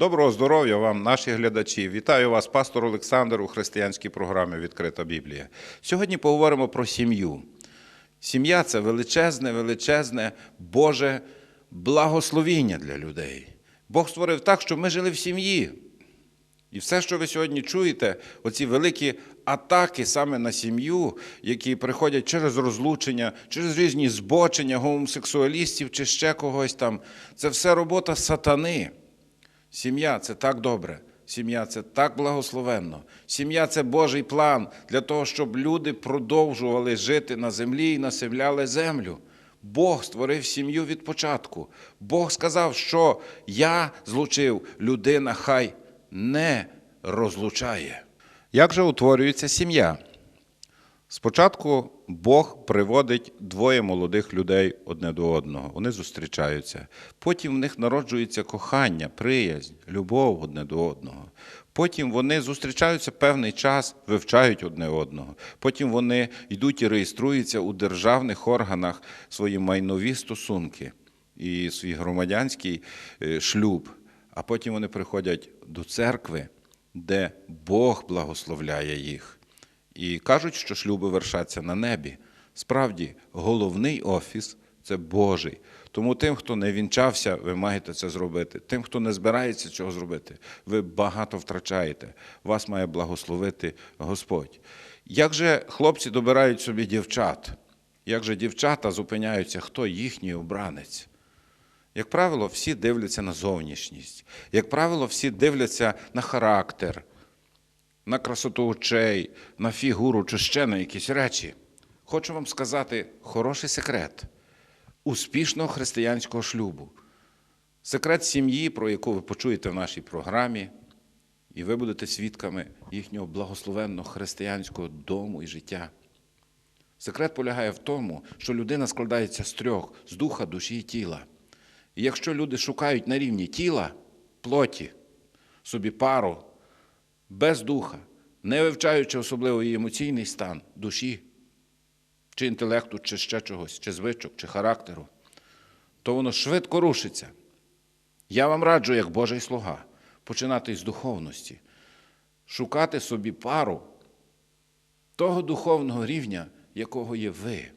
Доброго здоров'я вам, наші глядачі. Вітаю вас, пастор Олександр, у християнській програмі Відкрита Біблія. Сьогодні поговоримо про сім'ю. Сім'я це величезне, величезне Боже благословіння для людей. Бог створив так, щоб ми жили в сім'ї. І все, що ви сьогодні чуєте, оці великі атаки саме на сім'ю, які приходять через розлучення, через різні збочення гомосексуалістів чи ще когось там, це все робота сатани. Сім'я це так добре. Сім'я це так благословенно. Сім'я це Божий план для того, щоб люди продовжували жити на землі і населяли землю. Бог створив сім'ю від початку. Бог сказав, що я злучив, людина хай не розлучає. Як же утворюється сім'я? Спочатку Бог приводить двоє молодих людей одне до одного. Вони зустрічаються. Потім в них народжується кохання, приязнь, любов одне до одного. Потім вони зустрічаються певний час, вивчають одне одного. Потім вони йдуть і реєструються у державних органах свої майнові стосунки і свій громадянський е, шлюб. А потім вони приходять до церкви, де Бог благословляє їх. І кажуть, що шлюби вершаться на небі. Справді, головний офіс це Божий. Тому тим, хто не вінчався, ви маєте це зробити. Тим, хто не збирається цього зробити, ви багато втрачаєте. Вас має благословити Господь. Як же хлопці добирають собі дівчат? Як же дівчата зупиняються, хто їхній обранець? Як правило, всі дивляться на зовнішність. Як правило, всі дивляться на характер, на красоту очей, на фігуру чи ще на якісь речі. Хочу вам сказати хороший секрет успішного християнського шлюбу. Секрет сім'ї, про яку ви почуєте в нашій програмі, і ви будете свідками їхнього благословенного християнського дому і життя. Секрет полягає в тому, що людина складається з трьох з духа, душі і тіла. І якщо люди шукають на рівні тіла, плоті, собі пару, без духа, не вивчаючи особливо її емоційний стан душі, чи інтелекту, чи ще чогось, чи звичок, чи характеру, то воно швидко рушиться. Я вам раджу, як Божий слуга, починати з духовності, шукати собі пару того духовного рівня, якого є ви.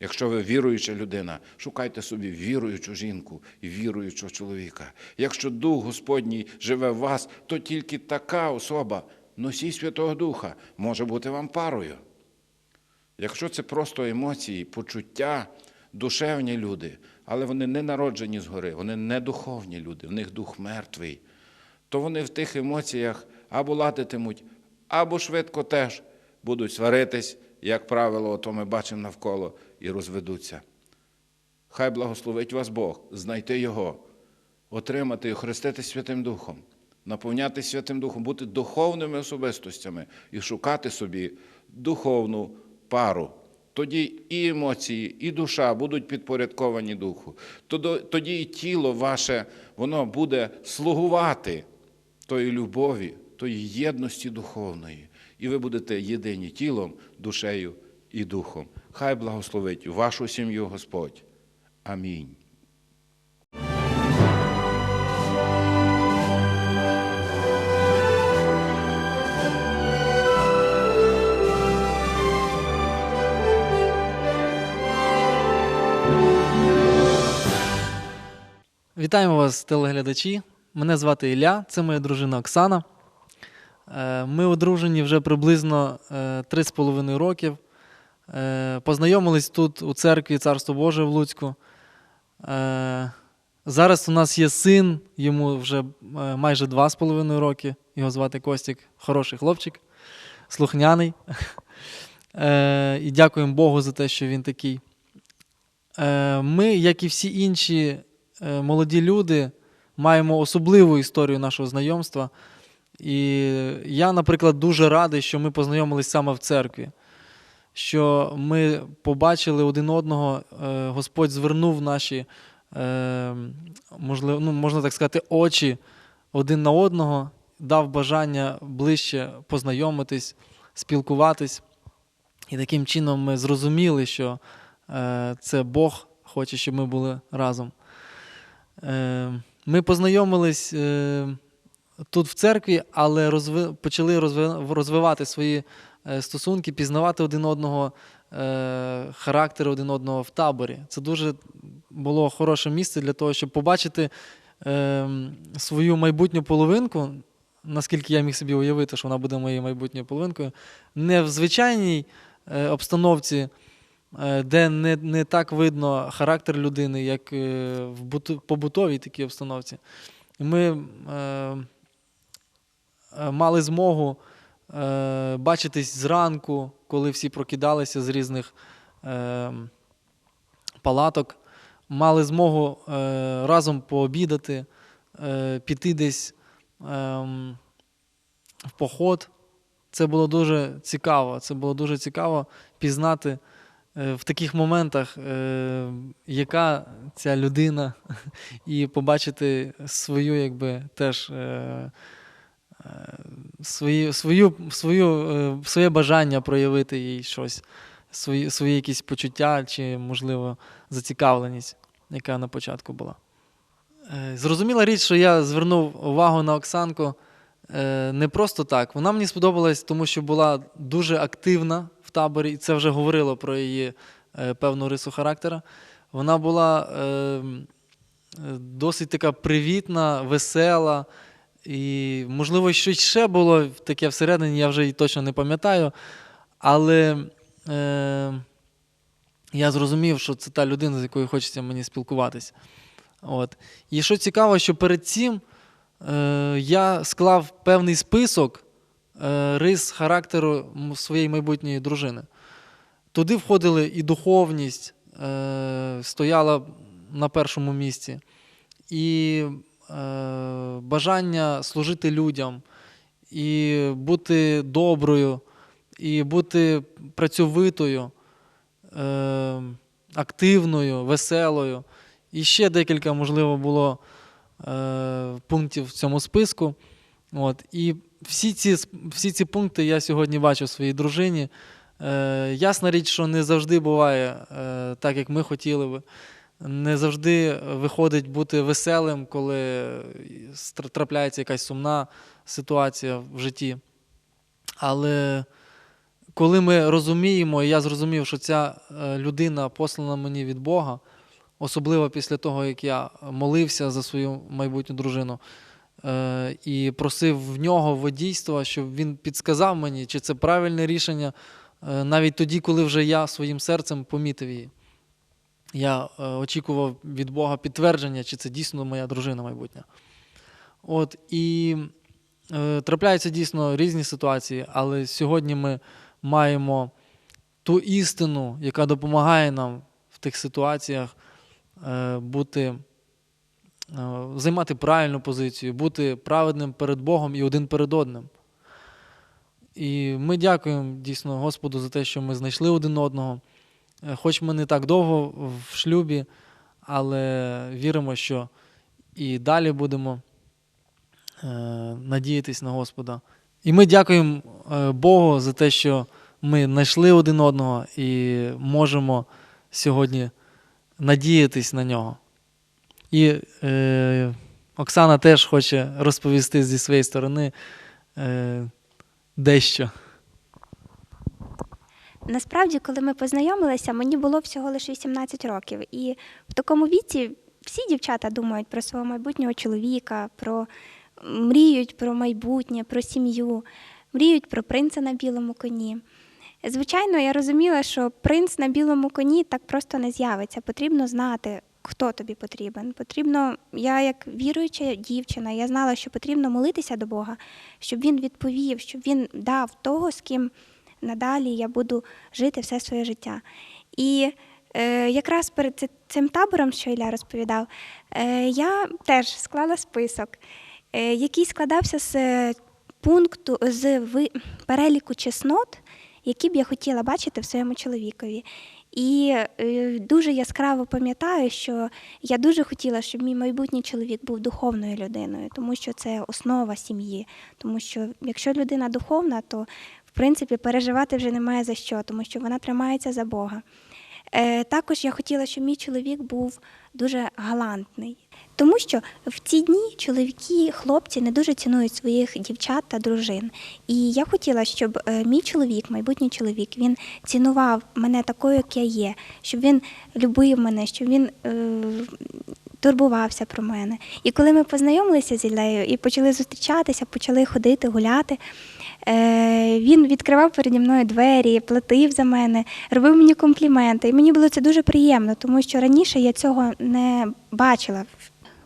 Якщо ви віруюча людина, шукайте собі віруючу жінку і віруючого чоловіка. Якщо Дух Господній живе в вас, то тільки така особа, носій Святого Духа, може бути вам парою. Якщо це просто емоції, почуття, душевні люди, але вони не народжені згори, вони не духовні люди, в них дух мертвий, то вони в тих емоціях або ладитимуть, або швидко теж будуть сваритись, як правило, то ми бачимо навколо, і розведуться. Хай благословить вас Бог, знайти Його, отримати і охрестити Святим Духом, наповняти Святим Духом, бути духовними особистостями і шукати собі духовну пару. Тоді і емоції, і душа будуть підпорядковані духу. Тоді і тіло ваше, воно буде слугувати тої любові, тої єдності духовної. І ви будете єдині тілом, душею і духом. Хай благословить вашу сім'ю Господь. Амінь. Вітаємо вас, телеглядачі. Мене звати Ілля, це моя дружина Оксана. Е, Ми одружені вже приблизно е, 3,5 років. Е, Познайомились тут у церкві Царство Боже в Луцьку. Е, Зараз у нас є син, йому вже е, майже 2,5 роки. Його звати Костік, хороший хлопчик, слухняний. І дякуємо Богу за те, що він такий. Ми, як і всі інші молоді люди, маємо особливу історію нашого знайомства. І я, наприклад, дуже радий, що ми познайомились саме в церкві. Що ми побачили один одного, е, Господь звернув наші, е, можливо, ну, можна так сказати, очі один на одного, дав бажання ближче познайомитись, спілкуватись. І таким чином ми зрозуміли, що е, це Бог хоче, щоб ми були разом. Ми познайомились тут в церкві, але почали розви, розвивати свої стосунки, пізнавати один одного, е, характери один одного в таборі. Це дуже було хороше місце для того, щоб побачити е, свою майбутню половинку, наскільки я міг собі уявити, що вона буде моєю майбутньою половинкою, не в звичайній е, обстановці, е, де не, не так видно характер людини, як е, в буту, побутовій такій обстановці. Ми е, е, мали змогу е, бачитись зранку, коли всі прокидалися з різних е, палаток, мали змогу е, разом пообідати, е, піти десь ем, в поход. Це було дуже цікаво. Це було дуже цікаво пізнати е, в таких моментах, е, яка ця людина, і побачити свою, якби теж. Свої, свою, свою, е, своє бажання проявити їй щось, свої, свої якісь почуття чи, можливо, зацікавленість, яка на початку була. Е, Зрозуміла річ, що я звернув увагу на Оксанку е, не просто так. Вона мені сподобалась, тому що була дуже активна в таборі, і це вже говорило про її певну рису характера. Вона була е, м, е, досить така привітна, весела. І, можливо, щось ще було таке всередині, я вже і точно не пам'ятаю. Але е, я зрозумів, що це та людина, з якою хочеться мені спілкуватися. От. І що цікаво, що перед цим е, я склав певний список е, рис характеру своєї майбутньої дружини. Туди входили і духовність, е, стояла на першому місці, і бажання служити людям, і бути доброю, і бути працьовитою, е, активною, веселою. І ще декілька, можливо, було е, пунктів в цьому списку. От. І всі ці, всі ці пункти я сьогодні бачу в своїй дружині. Е, ясна річ, що не завжди буває е, так, як ми хотіли би. Не завжди виходить бути веселим, коли трапляється якась сумна ситуація в житті. Але коли ми розуміємо, і я зрозумів, що ця е, людина послана мені від Бога, особливо після того, як я молився за свою майбутню дружину е, і просив в нього водійства, щоб він підсказав мені, чи це правильне рішення, е, навіть тоді, коли вже я своїм серцем помітив її. Я е, очікував від Бога підтвердження, чи це дійсно моя дружина майбутня. От, і е, трапляються дійсно різні ситуації, але сьогодні ми маємо ту істину, яка допомагає нам в тих ситуаціях е, бути, е, займати правильну позицію, бути праведним перед Богом і один перед одним. І ми дякуємо дійсно Господу за те, що ми знайшли один одного. Е, Хоч ми не так довго в шлюбі, але віримо, що і далі будемо е, надіятись на Господа. І ми дякуємо е, Богу за те, що ми знайшли один одного і можемо сьогодні надіятись на нього. І е, Оксана теж хоче розповісти зі своєї сторони е, дещо. Насправді, коли ми познайомилися, мені було всього лише 18 років. І в такому віці всі дівчата думають про свого майбутнього чоловіка, про мріють про майбутнє, про сім'ю, мріють про принца на білому коні. Звичайно, я розуміла, що принц на білому коні так просто не з'явиться. Потрібно знати, хто тобі потрібен. Потрібно, я як віруюча дівчина, я знала, що потрібно молитися до Бога, щоб він відповів, щоб він дав того, з ким надалі я буду жити все своє життя. І е, якраз перед цим табором, що Ілля розповідав, е, я теж склала список, е, який складався з пункту з ви- переліку чеснот, які б я хотіла бачити в своєму чоловікові. І е, дуже яскраво пам'ятаю, що я дуже хотіла, щоб мій майбутній чоловік був духовною людиною, тому що це основа сім'ї. Тому що якщо людина духовна, то принципі переживати вже немає за що, тому що вона тримається за Бога. Е, Також я хотіла, щоб мій чоловік був дуже галантний. Тому що в ці дні чоловіки, хлопці не дуже цінують своїх дівчат та дружин. І я хотіла, щоб е, мій чоловік, майбутній чоловік, він цінував мене такою, як я є, щоб він любив мене, щоб він е, турбувався про мене. І коли ми познайомилися з Іллею і почали зустрічатися, почали ходити, гуляти. Е, він відкривав переді мною двері, платив за мене, робив мені компліменти. І мені було це дуже приємно, тому що раніше я цього не бачила.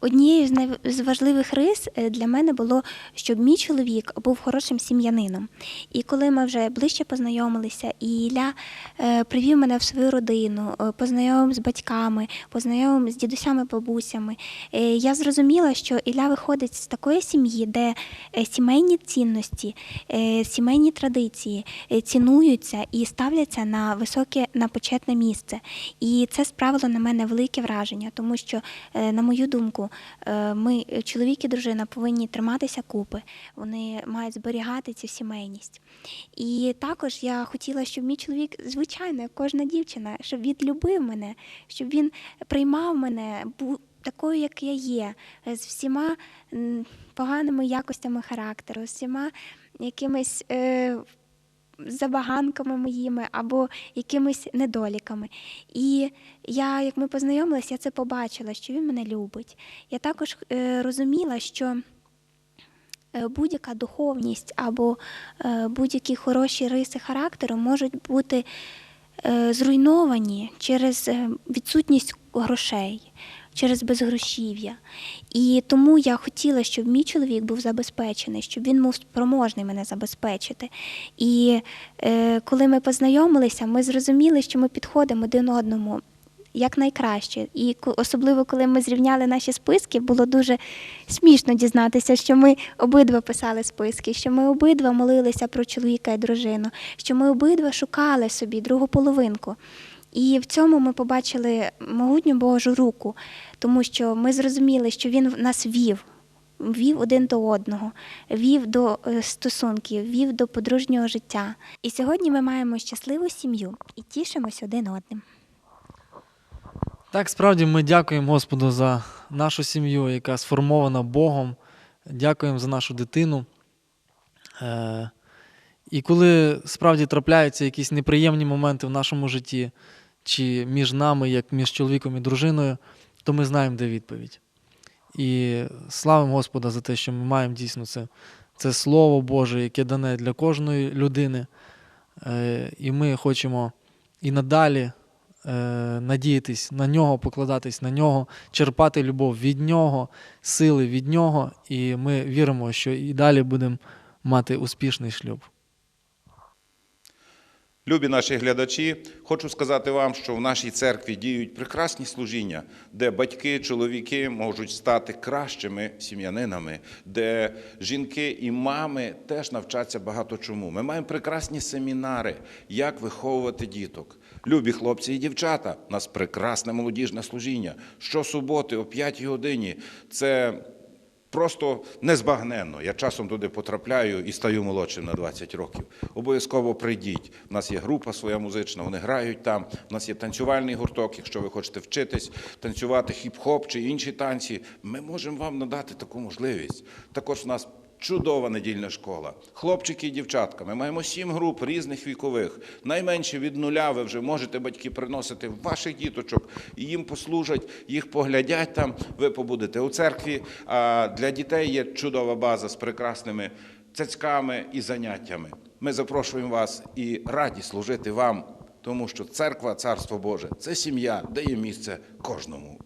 Однією з най- з важливих рис е, для мене було, щоб мій чоловік був хорошим сім'янином. І коли ми вже ближче познайомилися, і Ілля е, привів мене в свою родину, е, познайомив з батьками, познайомив з дідусями, бабусями, я зрозуміла, що Ілля виходить з такої сім'ї, де сімейні цінності, сімейні традиції цінуються і ставляться на високе на почетне місце. І це справило на мене велике враження, тому що, на мою думку, е, ми, чоловік і дружина, повинні триматися купи, вони мають зберігати цю сімейність. І також я хотіла, щоб мій чоловік, звичайно, кожна дівчина, щоб він любив мене, щоб він приймав мене, був такою, як я є, з всіма поганими якостями характеру, з всіма якимись. Е, забаганками моїми або якимись недоліками. І я, як ми познайомилися, я це побачила, що він мене любить. Я також е, розуміла, що е, будь-яка духовність або е, будь-які хороші риси характеру можуть бути зруйновані через відсутність грошей, через безгрошів'я. І тому я хотіла, щоб мій чоловік був забезпечений, щоб він був спроможний мене забезпечити. І е, коли ми познайомилися, ми зрозуміли, що ми підходимо один одному. Як найкраще, і особливо коли ми зрівняли наші списки, було дуже смішно дізнатися, що ми обидва писали списки, що ми обидва молилися про чоловіка і дружину, що ми обидва шукали собі другу половинку. І в цьому ми побачили могутню Божу руку, тому що ми зрозуміли, що він нас вів, вів один до одного, вів до е, стосунків, вів до подружнього життя. І сьогодні ми маємо щасливу сім'ю і тішимось один одним. Так, справді ми дякуємо Господу за нашу сім'ю, яка сформована Богом. Дякуємо за нашу дитину. Е, і коли справді трапляються якісь неприємні моменти в нашому житті, чи між нами, як між чоловіком і дружиною, то ми знаємо, де відповідь. І славимо Господа за те, що ми маємо дійсно це, це Слово Боже, яке дане для кожної людини. Е, і ми хочемо і надалі е, надіятись на нього, покладатись на нього, черпати любов від нього, сили від нього, і ми віримо, що і далі будемо мати успішний шлюб. Любі наші глядачі, хочу сказати вам, що в нашій церкві діють прекрасні служіння, де батьки, чоловіки можуть стати кращими сім'янинами, де жінки і мами теж навчаться багато чому. Ми маємо прекрасні семінари, як виховувати діток. Любі хлопці і дівчата, у нас прекрасне молодіжне служіння. Щосуботи о 5 годині. Це Просто незбагненно. Я часом туди потрапляю і стаю молодшим на 20 років. Обов'язково прийдіть. У нас є група своя музична, вони грають там. У нас є танцювальний гурток. Якщо ви хочете вчитись танцювати хіп-хоп чи інші танці, ми можемо вам надати таку можливість. Також у нас чудова недільна школа. Хлопчики і дівчатка. Ми маємо сім груп різних вікових. Найменше від нуля ви вже можете батьки приносити ваших діточок, і їм послужать, їх поглядять там. Ви побудете у церкві. А для дітей є чудова база з прекрасними цяцьками і заняттями. Ми запрошуємо вас і раді служити вам, тому що церква, царство Боже це сім'я, де є місце кожному.